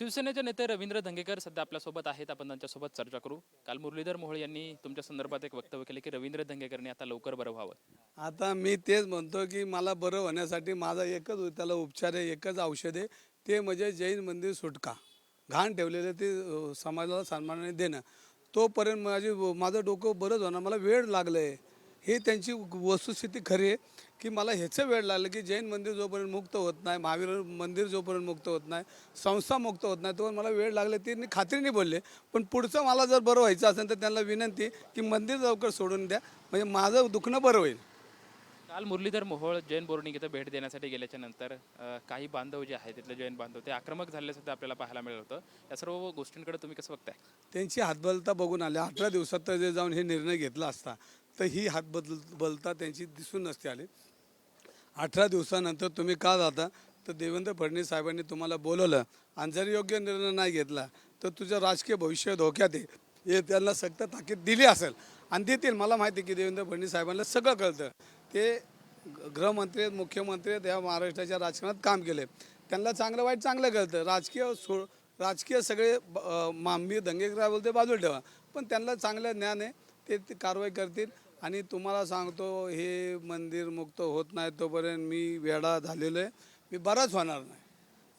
शिवसेनेचे नेते रवींद्र धंगेकर सध्या आपल्यासोबत आहेत. आपण त्यांच्यासोबत चर्चा करू. काल मुरलीधर मोहोळ यांनी तुमच्या संदर्भात एक वक्तव्य केले की रवींद्र धंगेकरने आता लवकर बरं व्हावं. आता मी तेच म्हणतो की मला बरं होण्यासाठी माझा एकच त्याला उपचार आहे एकच औषध आहे. ते म्हणजे जैन मंदिर सुटका. घाण ठेवलेलं ते समाजाला सन्मानाने देणं. तोपर्यंत माझी माझं डोकं बरंच होणार. मला वेळ लागलं आहे ही त्यांची वस्तुस्थिती खरी आहे की मला ह्याचं वेळ लागलं की जैन मंदिर जोपर्यंत मुक्त होत नाही महावीर मंदिर जोपर्यंत मुक्त होत नाही संस्था मुक्त होत नाही तोपर्यंत मला वेळ लागले ते मी खात्रीने बोलले. पण पुढचं मला जर बरं व्हायचं असेल तर त्यांना विनंती की मंदिर लवकर सोडून द्या. म्हणजे माझं दुखणं बरं होईल. काल मुरलीधर मोहोळ जैन बोर्डिंग इथं भेट देण्यासाठी गेल्याच्यानंतर काही बांधव जे आहेत तिथले जैन बांधव ते आक्रमक झालेले सुद्धा आपल्याला पाहायला मिळत होतं. या सर्व गोष्टींकडे तुम्ही कसं बघताय? त्यांची हातबलता बघून आल्या अठरा दिवसात तर जे जाऊन हे निर्णय घेतला असता. तर ही हातबदल बलता त्यांची दिसून नसते आली. अठरा दिवसानंतर तुम्ही का जाता? तर देवेंद्र फडणवीस साहेबांनी तुम्हाला बोलवलं. आणि जर योग्य निर्णय नाही घेतला. तर तुझं राजकीय भविष्य धोक्यात आहे. हे त्यांना सक्त ताकीद दिली असेल. आणि देतील. मला माहिती आहे की देवेंद्र फडणवीस साहेबांना सगळं कळतं. ते ग- गृहमंत्री आहेत मुख्यमंत्री आहेत या महाराष्ट्राच्या राजकारणात काम केले. त्यांना चांगलं वाईट चांगलं कळतं. राजकीय सो राजकीय सगळे ब- अं, मांबी बोलते बाजूला ठेवा. पण त्यांना चांगलं ज्ञान आहे. ते कारवाई करतील. आणि तुम्हाला सांगतो हे मंदिर मुक्त होत नाही तोपर्यंत मी वेडा झालेलो आहे. मी बराच होणार नाही.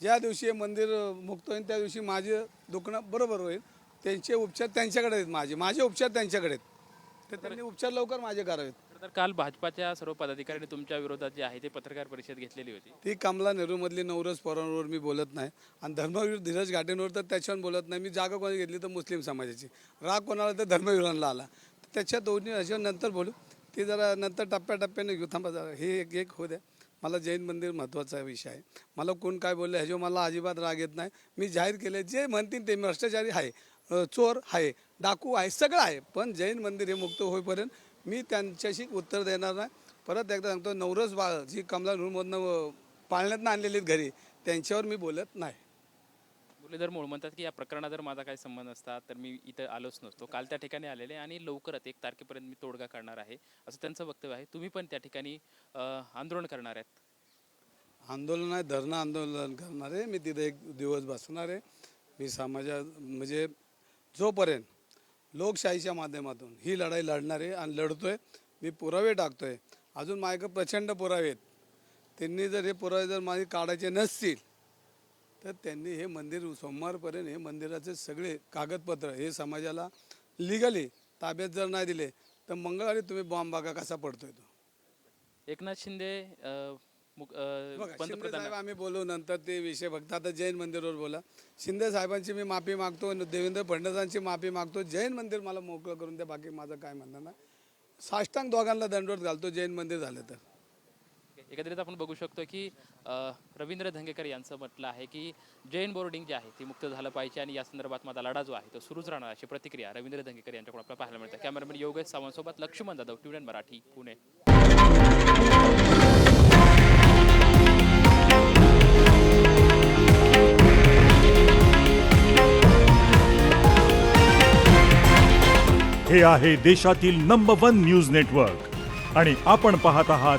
ज्या दिवशी हे मंदिर मुक्त होईल त्या दिवशी माझे दुखणं बरोबर होईल. त्यांचे उपचार त्यांच्याकडे आहेत माझे. माझे उपचार त्यांच्याकडे आहेत. तर त्यांनी उपचार लवकर माझे करावेत. तर काल भाजपाच्या सर्व पदाधिकाऱ्यांनी तुमच्या विरोधात जे आहे ते पत्रकार परिषद घेतलेली होती. ती कमला नेहरूमधली नवरस पोरांवर मी बोलत नाही. आणि धर्मवीर धीरज घाटेंवर तर त्याच्यावर बोलत नाही. मी जागा कोणी घेतली तर मुस्लिम समाजाची. राग कोणाला तर धर्मवीरांना आला. त्याच्या दोन्ही ह्याच्यावर नंतर बोलू. ते जरा नंतर टप्प्याटप्प्याने घेऊ. थांबा जरा. हे एक एक होऊ द्या. मला जैन मंदिर महत्त्वाचा विषय आहे. मला कोण काय बोललं ह्याच्यावर मला अजिबात राग येत नाही. मी जाहीर केले जे म्हणतील ते भ्रष्टाचारी आहे. चोर आहे डाकू आहे सगळं आहे. पण जैन मंदिर हे मुक्त होईपर्यंत मी त्यांच्याशी उत्तर देणार नाही. परत एकदा सांगतो नवरस बाळ जी कमला नूरमधनं पाळण्यातनं आणलेली आहेत घरी त्यांच्यावर मी बोलत नाही. मुरलीधर मूळ म्हणतात की या प्रकरणात जर माझा काही संबंध असता तर मी इथं आलोच नसतो. काल त्या ठिकाणी आलेले आणि लवकरच एक तारखेपर्यंत मी तोडगा काढणार आहे असं त्यांचं वक्तव्य आहे. तुम्ही पण त्या ठिकाणी आंदोलन करणार आहेत. आंदोलन आहे धरणं आंदोलन करणार. आहे मी तिथे एक दिवस बसणार आहे. मी समाजा म्हणजे जोपर्यंत लोकशाहीच्या माध्यमातून ही लढाई लढणार आहे आणि लढतोय मी पुरावे टाकतोय. अजून माझ्याकडे प्रचंड पुरावे आहेत. त्यांनी जर हे पुरावे जर माझे काढायचे नसतील तर त्यांनी हे मंदिर सोमवारपर्यंत हे मंदिराचे सगळे कागदपत्र हे समाजाला लिगली ताब्यात जर नाही दिले तर मंगळवारी तुम्ही बॉम्ब बघा कसा पडतोय तो. एकनाथ शिंदे अं, मुक- अं, बघा शिंदे पंतप्रधान. साहेब आम्ही बोलू नंतर ते विषय फक्त आता जैन मंदिरवर बोला. शिंदे साहेबांची मी माफी मागतो आणि देवेंद्र फडणवीसांची माफी मागतो. जैन मंदिर मला मोकळं करून द्या बाकी माझं काय म्हणणं नाही. साष्टांग दोघांना दंडवत घालतो जैन मंदिर झालं तर. एकत्रित आपण बघू शकतो की रवींद्र धंगेकर यांचं म्हटलं आहे की जैन बोर्डिंग जे आहे ती मुक्त झालं पाहिजे आणि या संदर्भात माझा लढा जो आहे तो सुरूच राहणार अशी प्रतिक्रिया रवींद्र धंगेकर यांच्याकडून आपल्याला पाहायला मिळते. कॅमेरामॅन योगेश सावंतसोबत लक्ष्मण जाधव ट्युडन मराठी पुणे. हे आहे देशातील नंबर वन न्यूज नेटवर्क आणि आपण पाहत आहात